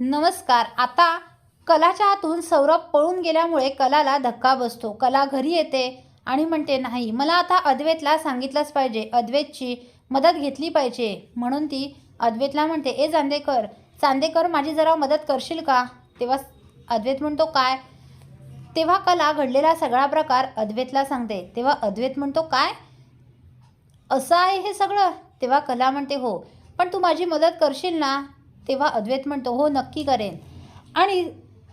नमस्कार. आता कलाच्या हातून सौरभ पळून गेल्यामुळे कलाला धक्का बसतो. कला घरी येते आणि म्हणते नाही मला आता अद्वैतला सांगितलंच पाहिजे. अद्वैतची मदत घेतली पाहिजे. म्हणून ती अद्वैतला म्हणते ए चांदेकर चांदेकर माझी जरा मदत करशील का? तेव्हा अद्वैत म्हणतो काय? तेव्हा कला घडलेला सगळा प्रकार अद्वैतला सांगते. तेव्हा अद्वैत म्हणतो काय? असं आहे हे सगळं? तेव्हा कला म्हणते हो पण तू माझी मदत करशील ना? तेव्हा अद्वैत म्हणतो हो नक्की करेन. आणि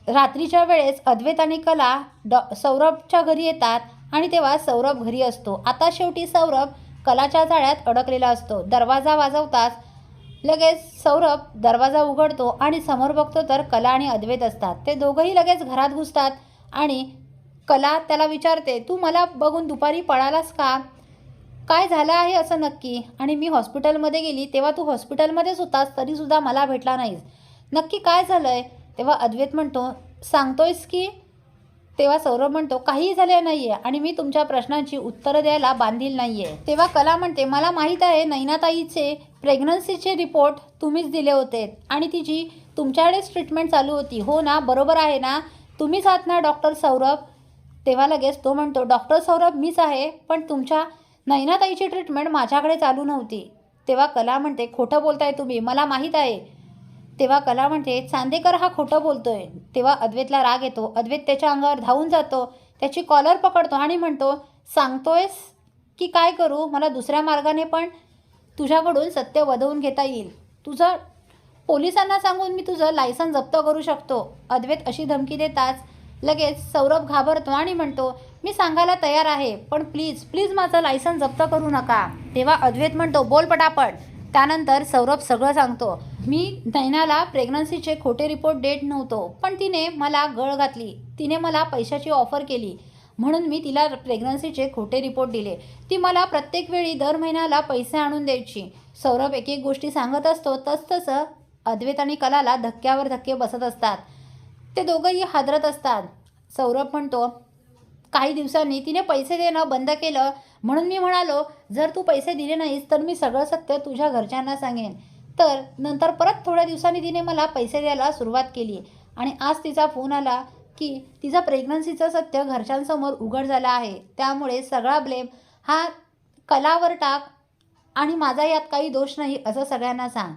रात्रीच्या वेळेस अद्वैत आणि कला डॉ सौरभच्या घरी येतात आणि तेव्हा सौरभ घरी असतो. आता शेवटी सौरभ कलाच्या जाळ्यात अडकलेला असतो. दरवाजा वाजवताच लगेच सौरभ दरवाजा उघडतो आणि समोर बघतो तर कला आणि अद्वैत असतात. ते दोघंही लगेच घरात घुसतात आणि कला त्याला विचारते तू मला बघून दुपारी पळालास का? काय झालं आहे असं नक्की? आणि मी हॉस्पिटलमध्ये गेली तेव्हा तू हॉस्पिटलमध्येच होतास तरीसुद्धा मला भेटला नाहीस. नक्की काय झालं आहे तेव्हा अद्वैत म्हणतो सांगतोयस की? तेव्हा सौरभ म्हणतो काहीही झाले नाही आहे आणि मी तुमच्या प्रश्नांची उत्तरं द्यायला बांधील नाही आहे तेव्हा कला म्हणते मला माहीत आहे नैनाताईचे प्रेग्नन्सीचे रिपोर्ट तुम्हीच दिले होते आणि तिची तुमच्याकडेच ट्रीटमेंट चालू होती हो ना बरोबर आहे ना? तुम्हीच आहात ना डॉक्टर सौरभ? तेव्हा लगेच तो म्हणतो डॉक्टर सौरभ मीच आहे पण तुमच्या नैनाताईची ट्रीटमेंट माझ्याकडे चालू नव्हती. तेव्हा कला म्हणते खोटं बोलताय तुम्ही मला माहीत आहे. तेव्हा कला म्हणते चांदेकर हा खोटं बोलतोय. तेव्हा अद्वैतला राग येतो. अद्वैत त्याच्या अंगावर धावून जातो. त्याची कॉलर पकडतो आणि म्हणतो सांगतोयस की काय करू? मला दुसऱ्या मार्गाने पण तुझ्याकडून सत्य वधवून घेता येईल. तुझं पोलिसांना सांगून मी तुझं लायसन जप्त करू शकतो. अद्वैत अशी धमकी देताच लगेच सौरभ घाबरतो आणि म्हणतो मी सांगायला तयार आहे पण प्लीज प्लीज माझं लायसन जप्त करू नका. तेव्हा अद्वैत म्हणतो बोल पटापट. त्यानंतर सौरभ सगळं सांगतो. मी नैनाला प्रेग्नन्सीचे खोटे रिपोर्ट देत नव्हतो पण तिने मला गळ घातली. तिने मला पैशाची ऑफर केली. म्हणून मी तिला प्रेग्नन्सीचे खोटे रिपोर्ट दिले. ती मला प्रत्येक वेळी दर महिन्याला पैसे आणून द्यायची. सौरभ एक एक गोष्टी सांगत असतो तसतसं अद्वैत आणि कलाला धक्क्यावर धक्के बसत असतात. ते दोघंही हादरत असतात. सौरभ म्हणतो काही दिवसांनी तिने पैसे देणं बंद केलं. म्हणून मी म्हणालो जर तू पैसे दिले नाहीस तर मी सगळं सत्य तुझ्या घरच्यांना सांगेन. तर नंतर परत थोड्या दिवसांनी तिने मला पैसे द्यायला सुरुवात केली. आणि आज तिचा फोन आला की तिचा प्रेग्नन्सीचं सत्य घरच्यांसमोर उघड झालं आहे. त्यामुळे सगळा ब्लेम हा कलावर टाक आणि माझा यात काही दोष नाही असं सगळ्यांना सांग.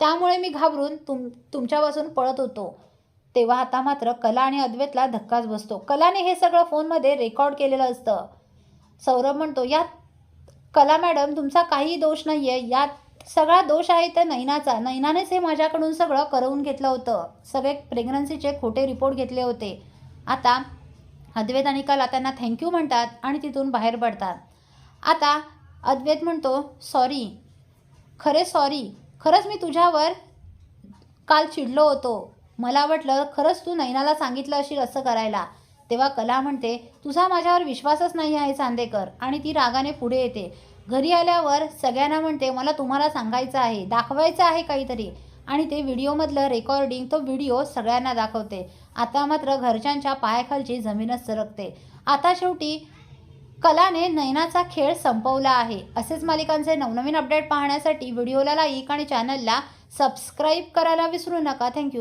त्यामुळे मी घाबरून तुम तुमच्यापासून पळत होतो. तेव्हा आता मात्र कला आणि अद्वैतला धक्काच बसतो. कलाने हे सगळं फोनमध्ये रेकॉर्ड केलेलं असतं. सौरभ म्हणतो यात कला मॅडम तुमचा काही दोष नाही आहे यात सगळा दोष आहे तर नैनाचा. नैनानेच हे माझ्याकडून सगळं करवून घेतलं होतं. सगळे प्रेग्नन्सीचे खोटे रिपोर्ट घेतले होते. आता अद्वैत आणि कला त्यांना थँक्यू म्हणतात आणि तिथून बाहेर पडतात. आता अद्वैत म्हणतो सॉरी खरे सॉरी खरंच मी तुझ्यावर काल चिडलो होतो. मला वाटलं खरंच तू नैनाला सांगितलं असेल असं करायला. तेव्हा कला म्हणते तुझा माझ्यावर विश्वासच नाही आहे चांदेकर. आणि ती रागाने पुढे येते. घरी आल्यावर सगळ्यांना म्हणते मला तुम्हाला सांगायचं आहे दाखवायचं आहे काहीतरी. आणि ते व्हिडिओमधलं रेकॉर्डिंग तो व्हिडिओ सगळ्यांना दाखवते. आता मात्र घरच्यांच्या पायाखालची जमीनच सरकते. आता शेवटी कलाने नैनाचा खेळ संपवला आहे. असेच मालिकांचे नवनवीन अपडेट पाहण्यासाठी व्हिडिओला लाईक आणि चॅनलला सबस्क्राईब करायला विसरू नका. थँक्यू